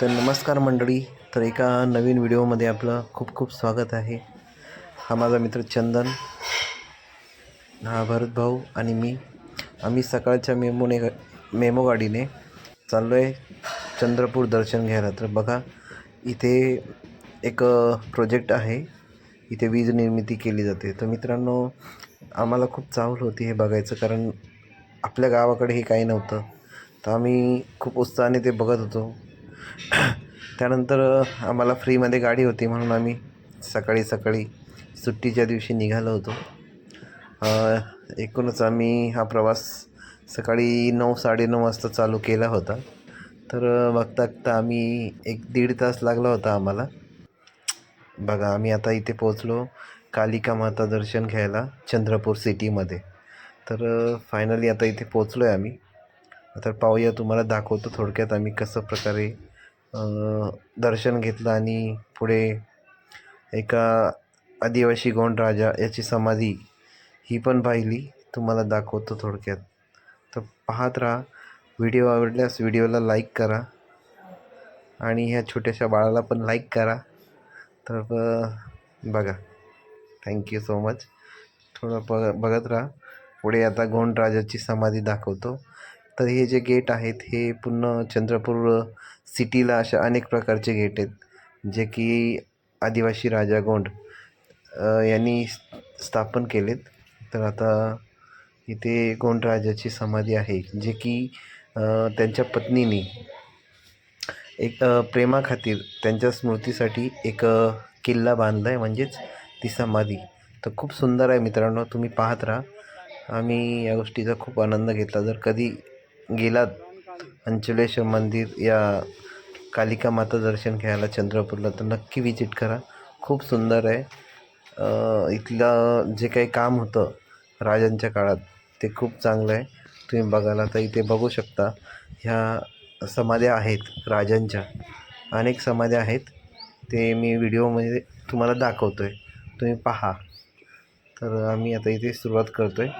तर नमस्कार मंडळी तर एका नवीन व्हिडिओमध्ये आपलं खूप खूप स्वागत आहे. हा माझा मित्र चंदन हा भरत भाऊ आणि मी. आम्ही सकाळच्या मेमोने मेमो गाडीने चाललो आहे चंद्रपूर दर्शन घ्यायला. तर बघा इथे एक प्रोजेक्ट आहे. इथे वीज निर्मिती केली जाते. तर मित्रांनो आम्हाला खूप चावल होती हे बघायचं कारण आपल्या गावाकडे हे काही नव्हतं. तर आम्ही खूप उत्साहाने ते बघत होतो. त्यानंतर आम्हाला फ्रीमध्ये गाडी होती म्हणून आम्ही सकाळी सकाळी सुट्टीच्या दिवशी निघालो होतो. एकूणच आम्ही हा प्रवास सकाळी नऊ साडेनऊ वाजता चालू केला होता. तर बघता बघता आम्ही एक दीड तास लागला होता आम्हाला. बघा आम्ही आता इथे पोचलो कालिका माता दर्शन घ्यायला चंद्रपूर सिटीमध्ये. तर फायनली आता इथे पोचलो आहे आम्ही. तर पाहूया तुम्हाला दाखवतो थोडक्यात आम्ही कसं प्रकारे दर्शन घेतलं आणि पुढे एका आदिवासी गोंड राजा याची समाधी ही पण पाहिली. तुम्हाला दाखवतो थोडक्यात. तर पाहत राहा. व्हिडिओ आवडल्यास व्हिडिओला लाईक करा आणि ह्या छोट्याशा बाळाला पण लाईक करा. तर ब- बघा. थँक्यू सो मच थोडं बघ बघत राहा. पुढे आता गोंड राजाची समाधी दाखवतो. तर हे जे गेट आहेत हे पूर्ण चंद्रपूर सिटीला अशा अनेक प्रकारचे गेट आहेत जे की आदिवासी राजा गोंड यांनी स्थापन केलेत. तर आता इथे गोंड राजाची समाधी आहे जे की त्यांच्या पत्नीने एक प्रेमाखातीर त्यांच्या स्मृतीसाठी एक किल्ला बांधला आहे म्हणजेच ती समाधी. तर खूप सुंदर आहे मित्रांनो तुम्ही पाहत राहा. आम्ही या गोष्टीचा खूप आनंद घेतला. जर कधी गेलात अंचलेश्वर मंदिर या कालिका माता दर्शन घ्यायला चंद्रपूरला तर नक्की विजिट करा. खूप सुंदर आहे. इथलं जे काही काम होतं राजांच्या काळात ते खूप चांगलं आहे. तुम्ही बघायला तर इथे बघू शकता. ह्या समाध्या आहेत राजांच्या. अनेक समाध्या आहेत. ते मी व्हिडिओमध्ये तुम्हाला दाखवतो आहे तुम्ही पहा. तर आम्ही आता इथे सुरुवात करतो आहे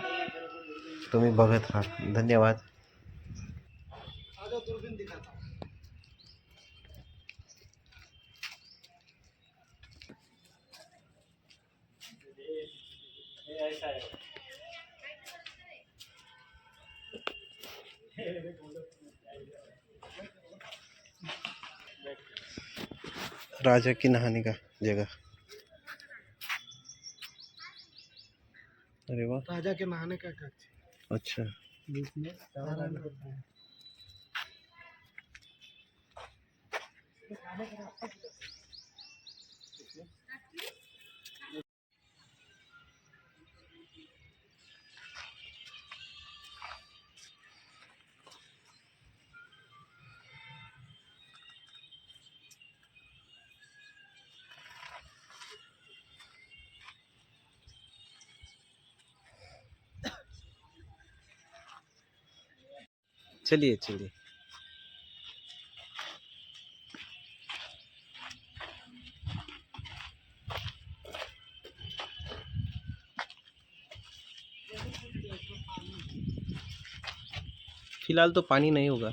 तुम्ही बघत राहा. धन्यवाद. राजा की नहाने का जगह। अरे वाह। राजा के नहाने का कक्ष अच्छा। जिसमें चलिए चलिए। फ़िलहाल तो पानी नहीं होगा।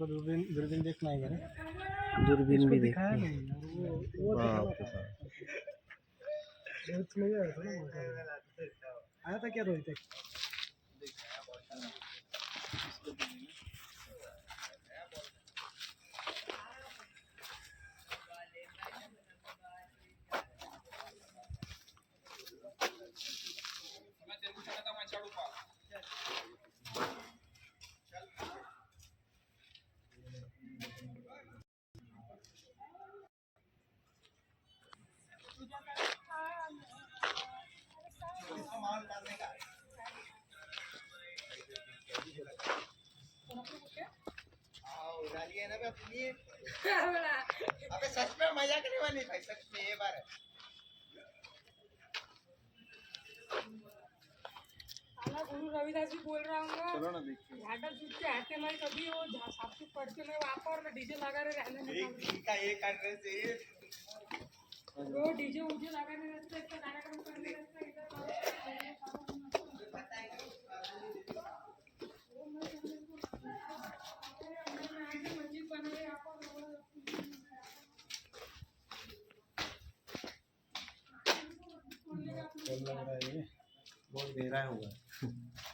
दूरबीन दूरबीन देखना है दूरबीन भी देखना दिखाया नहीं यार, वो वो बाप रे रोहित नहीं आया ना था रोहित अबे सच में मज़ा करने वाली भाई सच में ये बार गुरु रविदास जी बोल रहा हूँ। झाटा चुटके हाथे में कभी वो झा- साफ़ सुथ पड़ते में वहाँ पर डीजे लगा रहे रहने एक का एक एड्रेस है ये वो डीजे उजे लगाने रहते कार्यक्रम करने रहते लग रहा है बहुत गहरा होगा.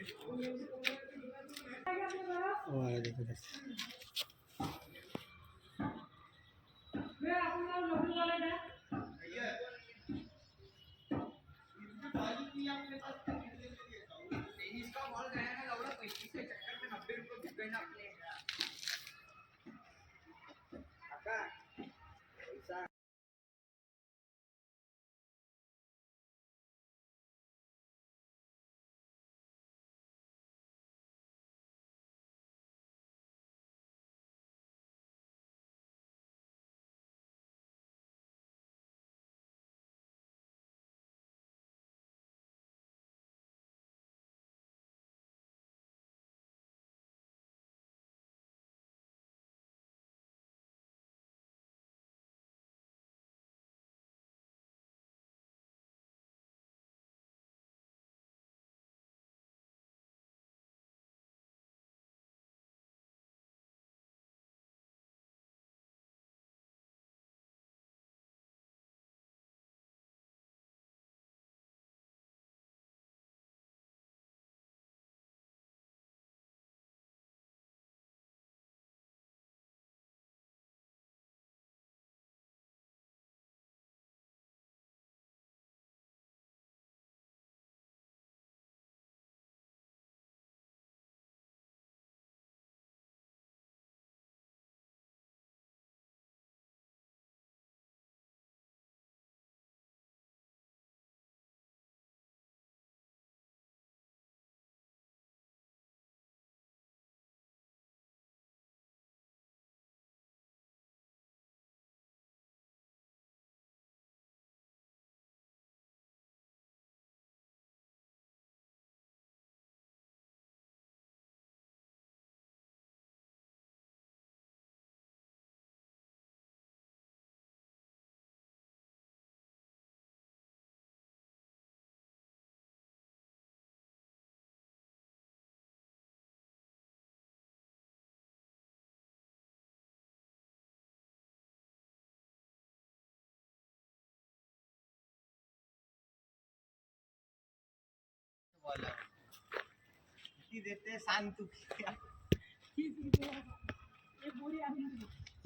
तू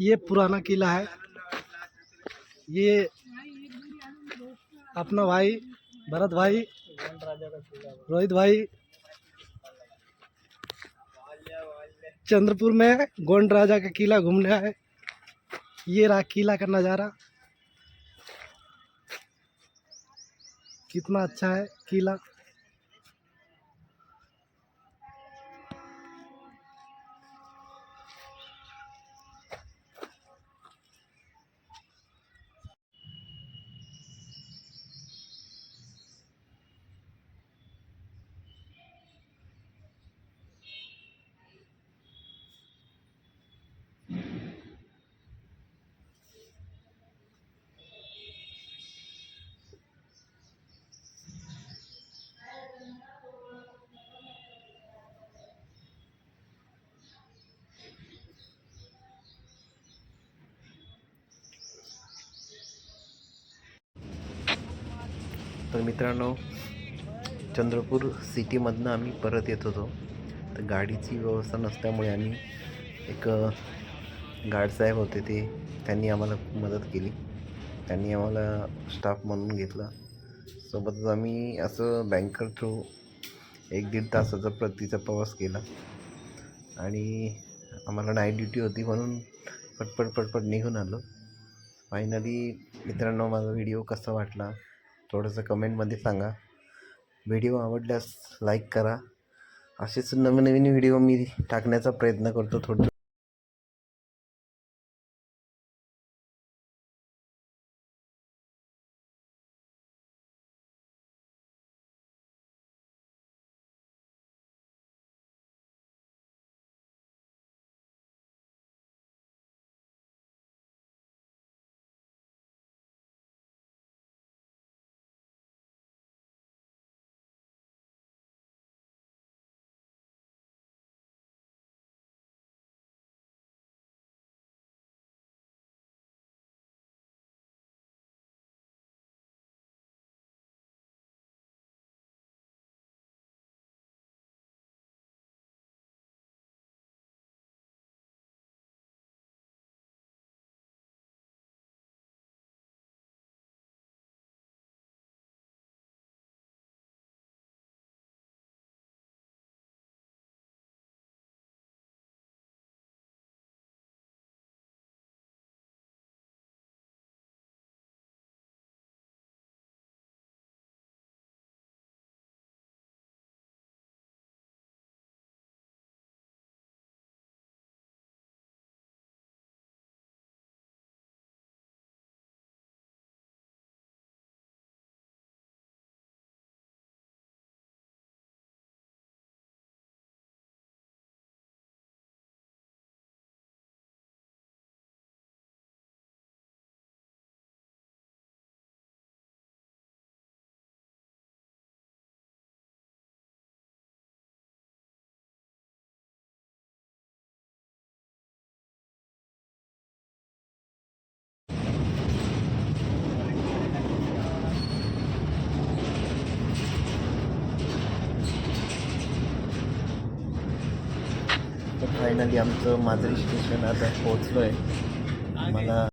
ये पुराना किला है। ये अपना भाई, भरत भाई, रोहित भाई चंद्रपुर में गोंड राजा का किला घूमने आए। ये रहा किला का नज़ारा। कितना अच्छा है किला। तर मित्रांनो चंद्रपूर सिटीमधनं आम्ही परत येत होतो. तर गाडीची व्यवस्था नसल्यामुळे आम्ही एक गार्डसाहेब होते ते त्यांनी आम्हाला मदत केली. त्यांनी आम्हाला स्टाफ म्हणून घेतला. सोबतच आम्ही असं बँकर थ्रू एक दीड तासाचा प्रतीचा प्रवास केला. आणि आम्हाला नाईट ड्युटी होती म्हणून पटपट पटपट निघून आलो. फायनली मित्रांनो माझा व्हिडिओ कसा वाटला? थोडंसं कमेंटमध्ये सांगा. व्हिडिओ आवडल्यास लाईक करा. असेच नवीन नवीन व्हिडिओ मी टाकण्याचा प्रयत्न करतो थोडं फायनली आमचं माजरी स्टेशन आता पोहोचलो आहे आम्हाला